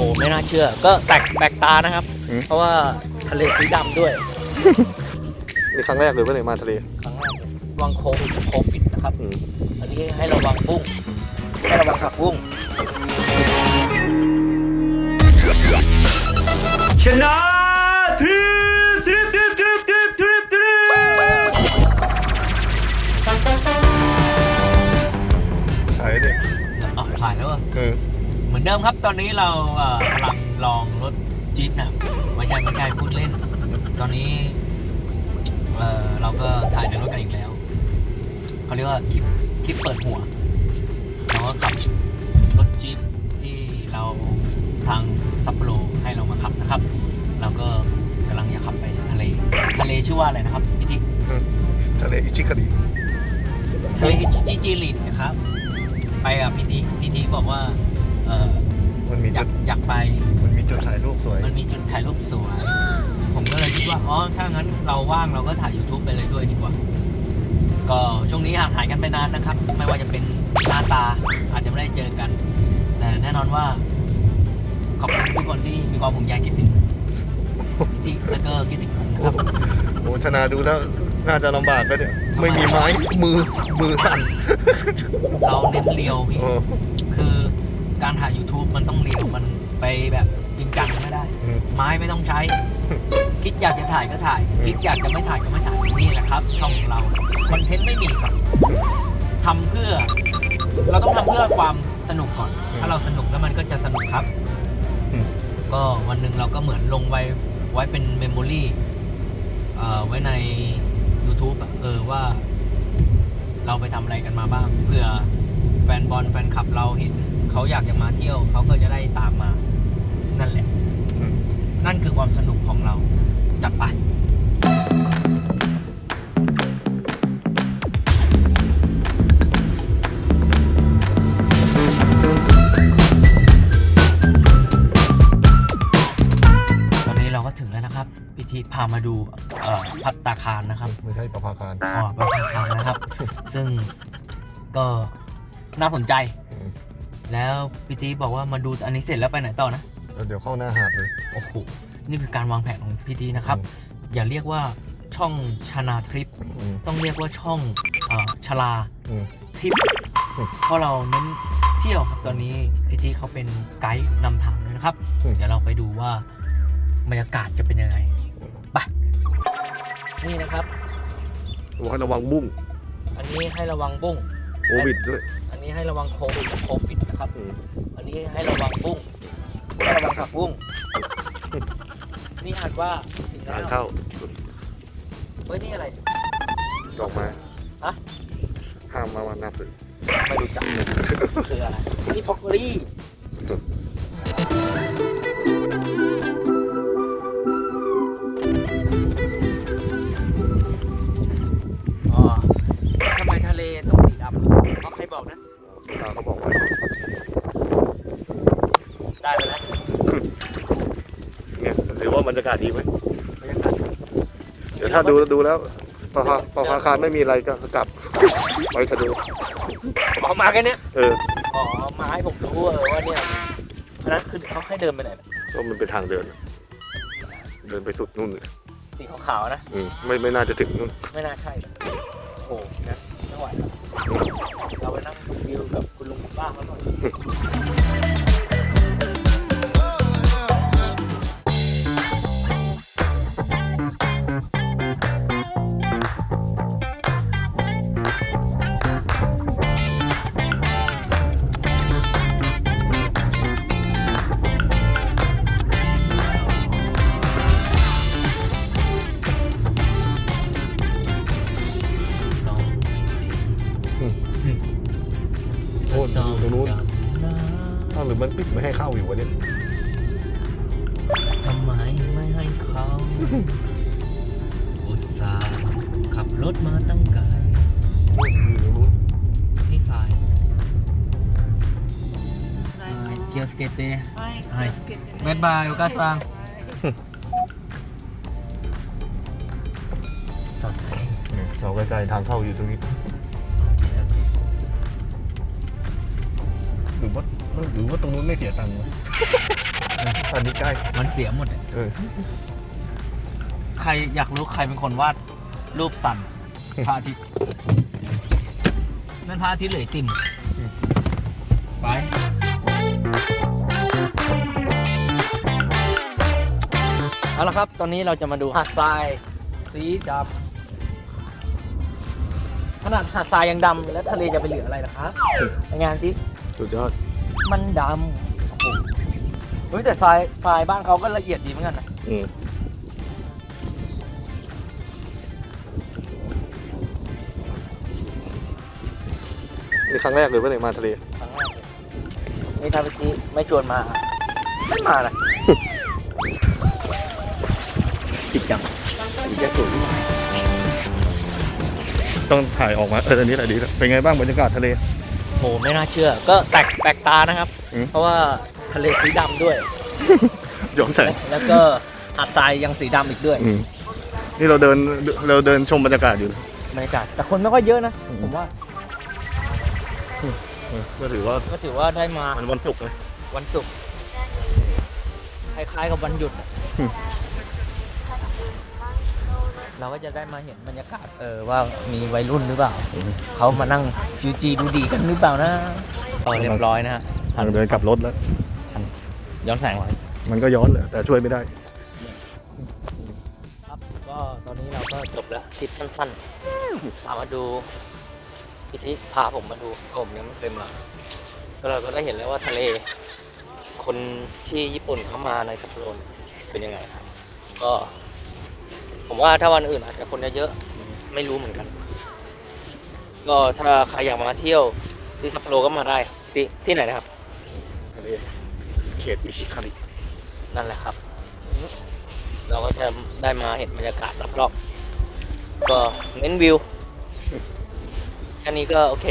อ้ไม่น่าเชื่อ ก็แปลกแปลกตานะครับ อืม เพราะว่าทะเลสีดำด้วยนี่ครั้งแรกเลยว่าเลยมาทะเลครั้งแรกเลยระวังโควิดโควิดนะครับ อืมอันนี้ให้ระวังบุ้งให้ระวังผักบุ้ง ชนะทริปทริปทริปทริปทริปทริปทริปใช่เนี่ยอ๋อผ่านแล้วเหรอเออ เหมือนเดิมครับตอนนี้เราเอ่อกำลังลองรถจี๊ปนะไม่ใช่ไม่ใช่พูดเล่น ตอนนี้เอ่อเราก็ถ่ายในรถกันอีกแล้วเขาเรียกว่าคลิปคลิปเปิดหัวเราก็ขับรถจี๊ปที่เราทางซัปโปโรให้เรามาขับนะครับ เราก็กำลังจะขับไปทะเลทะเลชื่อว่าอะไรนะครับพี่ทิทะเลอิชิคาริทะเลอิชิจิจิรินนะครับ ไปกับพี่ทิพี่ทิบอกว่า เออมันมีอยาจุกดอยากไป มันมีจุดถ่ายรูปสวย มันมีจุดถ่ายรูปสวย ผมก็เลยคิดว่า อ๋อ ถ้างั้นเราว่างเราก็ถ่าย YouTube ไปเลยด้วยดีกว่า ก็ช่วงนี้ห่างหายกันไปนานนะครับ ไม่ว่าจะเป็นหน้าตาอาจจะไม่ได้เจอกัน แต่แน่นอนว่า ขอบคุณทุกคนที่มีความห่วงใยคิดถึงพี่ทิแล้วก็คิดถึงผมนะครับ โอ้ชนะดูแล้วน่าจะลำบากก็เนี่ยไม่มีไม้มือมือสั่นเราเน้นเรียวพี่ เออคือ การถ่าย YouTube มันต้องเรียวมันไปแบบจริงจังไม่ได้ อืม ไม้ไม่ต้องใช้ คิดอยากจะถ่ายก็ถ่ายคิดอยากจะไม่ถ่ายก็ไม่ถ่ายนี่แหละครับ ช่องของเราคอนเทนต์ไม่มีครับทำเพื่อ เราต้องทำเพื่อความสนุกก่อน ถ้าเราสนุกแล้วมันก็จะสนุกครับ อืม ก็วันหนึ่งเราก็เหมือนลงไว้ไว้เป็นเมมโมรีเอ่อไว้ใน YouTube อะเออว่า เราไปทำอะไรกันมาบ้างเพื่อแฟนบอลแฟนคลับเราเห็นเขาอยากจะมาเที่ยวเขาก็จะได้ตามมานั่นแหละอืมนั่นคือความสนุกของเรา จัดไปตอนนี้เราก็ถึงแล้วนะครับ พิธีพามาดูเอ่อพัตตาคารนะครับ ไม่ใช่ประภาคาร อ๋อพัตตาคารนะครับ ซึ่งก็ น่าสนใจอืมแล้วพิธีบอกว่ามาดูอันนี้เสร็จแล้วไปไหนต่อนะ แล้วเดี๋ยวเข้าหน้าหาดเลย โอ้โห นี่คือการวางแผนของพิธีนะครับอืมอย่าเรียกว่าช่องชนาทริป อืม ต้องเรียกว่าช่องเออชลาอืม ทริป อืมเพราะเราเน้นเที่ยวครับตอนนี้พิธีเขาเป็นไกด์นำทางเลยนะครับ อืม เดี๋ยวเราไปดูว่าบรรยากาศจะเป็นยังไง ไป นี่นะครับบอกให้ระวังบุ้ง อันนี้ให้ระวังบุ้ง โควิดด้วยอันนี้ให้ระวังโควิดโควิดนะครับอืมอันนี้ให้ระวังบุ้งให้ระวังผักบุ้งนี่อ่านว่าสินค้ทางเข้าเฮ้ยนี่อะไรออกมาฮะห้ามมาวันนับเลยไม่รู้จักคืออะไรนี่พ็อกเกอรี่ ว่าบรรยากาศดีไหมบรรยากาศเดี๋ยวถ้าดูดูแล้วประภาประภาคารไม่มีอะไรก็กลับไปทะเลออกมาแค่เนี้ยเอออ๋อมาให้ผมรู้เออว่าเนี่ยอันนั้นคือเขาให้เดินไปไหนนะก็มันเป็นทางเดิน เดินไปสุดนู่นเลยสีขาวๆนะอืมไม่ไม่น่าจะถึงนู่นไม่น่าใช่โอ้โหนะไม่ไหวแล้วเราไปนั่งดูวิวกับคุณลุงคุณป้าเขาหน่อย โอ้ยน้องตรงนู้นจำนะอ้าวหรือมันปิดไม่ให้เข้าอยู่วะเนี่ยทำไมไม่ให้เขาอุตส่าห์ขับรถมาตั้งไกลอยู่ตรงนู้นนี่สายเกียวสเกตเต้はいบ๊ายบายโอกาซังต่อไปเนี่ยเสาไกลๆทางเข้าอยู่ตรงนี้ หรือว่าหรือว่าตรงนู้นไม่เสียตังค์วะตอนนี้ใกล้ มันเสียหมดอะเออ ใครอยากรู้ใครเป็นคนวาดรูปสัน พระอาทิตย์นั่นพระอาทิตย์เหลยติ่มไป เอาละครับ ตอนนี้เราจะมาดูหาดทราย สีดำขนาดหาดทรายยังดำแล้วทะเลจะไปเหลืออะไรล่ะครับไปงานที่สุดยอด มันดำโอ้โหเฮ้ยแต่ทรายทรายบ้านเขาก็ละเอียดดีเหมือนกันนะอืมนี่ครั้งแรกเลยว่าไหนมาทะเล ครั้งแรกเลยนี่ถ้าเมื่อกี้ไม่ชวนมาไม่มานะจิกจังจิกจะสูงต้องถ่ายออกมา เอออันนี้แหละดีแล้วเป็นไงบ้างบรรยากาศทะเล โหไม่น่าเชื่อ ก็แปลกแปลกตานะครับ อืม เพราะว่าทะเลสีดำด้วยย้อนแสงแล้วก็หาดทรายยังสีดำอีกด้วยอืมนี่เราเดินเราเดินชมบรรยากาศอยู่บรรยากาศแต่คนไม่ค่อยเยอะนะอืมผมว่าเออก็ถือว่าก็ถือว่าได้มามันวันศุกร์นะวันศุกร์คล้ายๆกับวันหยุดอะอืม เราก็จะได้มาเห็นบรรยากาศเออว่ามีวัยรุ่นหรือเปล่าเขามานั่งจูจีดูดีกันหรือเปล่านะเออเรียบร้อยนะฮะเราเดินกลับรถแล้ว ย้อนแสงไว้มันก็ย้อนแหละแต่ช่วยไม่ได้ ครับก็ตอนนี้เราก็จบแล้วทริปสั้นๆพามาดูพิธีพาผมมาดูผมยังไม่เคยมาก็เราก็ได้เห็นแล้วว่าทะเล คนที่ญี่ปุ่นเขามาในซัปโปโรนเป็นยังไงครับก็ ผมว่าถ้าวันอื่นอาจจะคนจะเยอะไม่รู้เหมือนกัน ก็ถ้าใครอยากมาเที่ยวที่ซัปโปโรก็มาได้ครับที่ที่ไหนนะครับ ทะเลเขตอิชิคารินั่นแหละครับ เราก็จะได้มาเห็นบรรยากาศรอบๆก็เน้นวิวแค่นี้ก็โอเค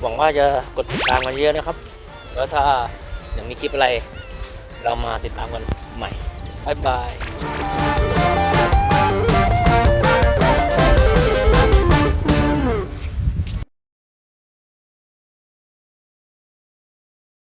หวังว่าจะกดติดตามกันเยอะนะครับ แล้วถ้าอย่างมีคลิปอะไร เรามาติดตามกันใหม่ บ๊ายบาย